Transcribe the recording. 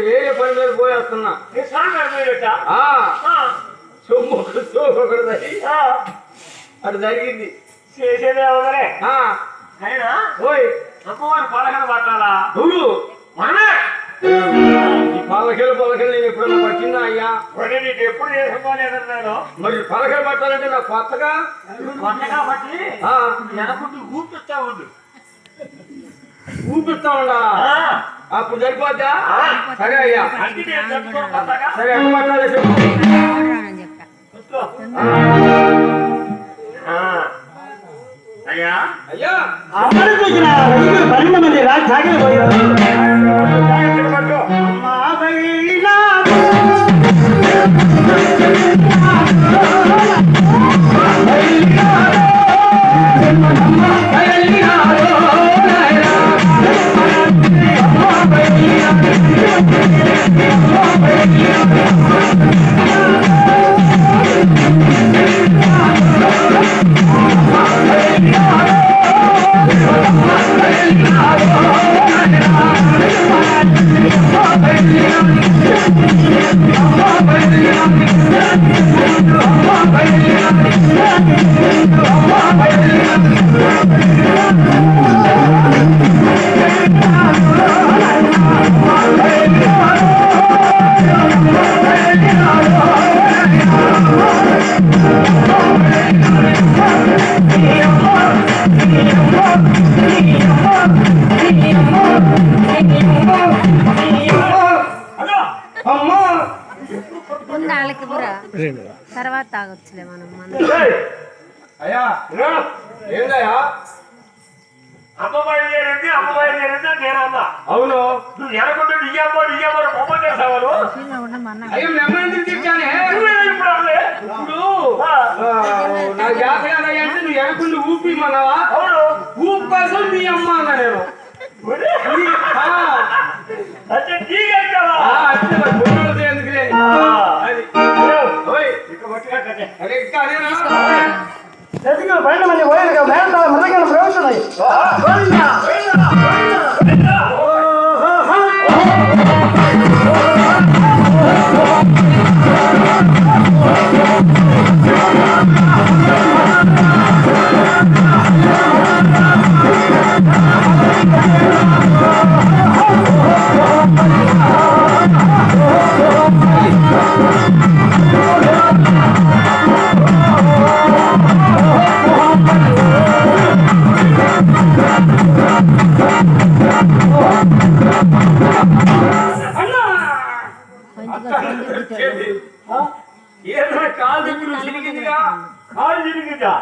వేరే పని మీద పోయేస్తున్నా సొమ్ము సోపు ఒకటి అటు జరిగింది చేసేదే ఆ. అయినా? ఓయ్. అమ్మవారి పలకన పట్టాలా? నువ్వు మనమే. ఈ పలకలు పలకలు నేను ఎప్పుడన్నా పట్టిందా అయ్యా? నీకు ఎప్పుడు చేసుకోలేదు నేను. మరి పలకలు పట్టాలంటే నాకు కొత్తగా? కొత్తగా బట్టి ఆ. వెనకుంటూ ఊపిస్తా ఉండు. ఊపిస్తా ఉండాలా ఆ, అప్పుడు సరిపోద్దా? సరే అయ్యా. సరే ఎంత పట్టాలో చెప్పు. అయ్యా. అయ్యా. అమ్మడు చూసిన Yeah. బురా తర్వాత తాగొచ్చులే మనం మనం. అవును. నువ్వు ఎనకుంటే ఇయ్యమ్మో ఇయ్యమ్మో బొమ్మ చేసావు. అయ్యో తిట్టానే నువ్వే ఇప్పుడు నా జాతర నువ్వు ఊపి మనవా అవును. పట్టుకో కదే. అదే ఇంకా అదేనా ఐదుగురు పన్నెండు మంది పోయారు మేడ మృదగల ప్రవేశిస్తున్నాయి ஏன்னா கால் காலேஜ் இருக்குதா சிரிக்குதா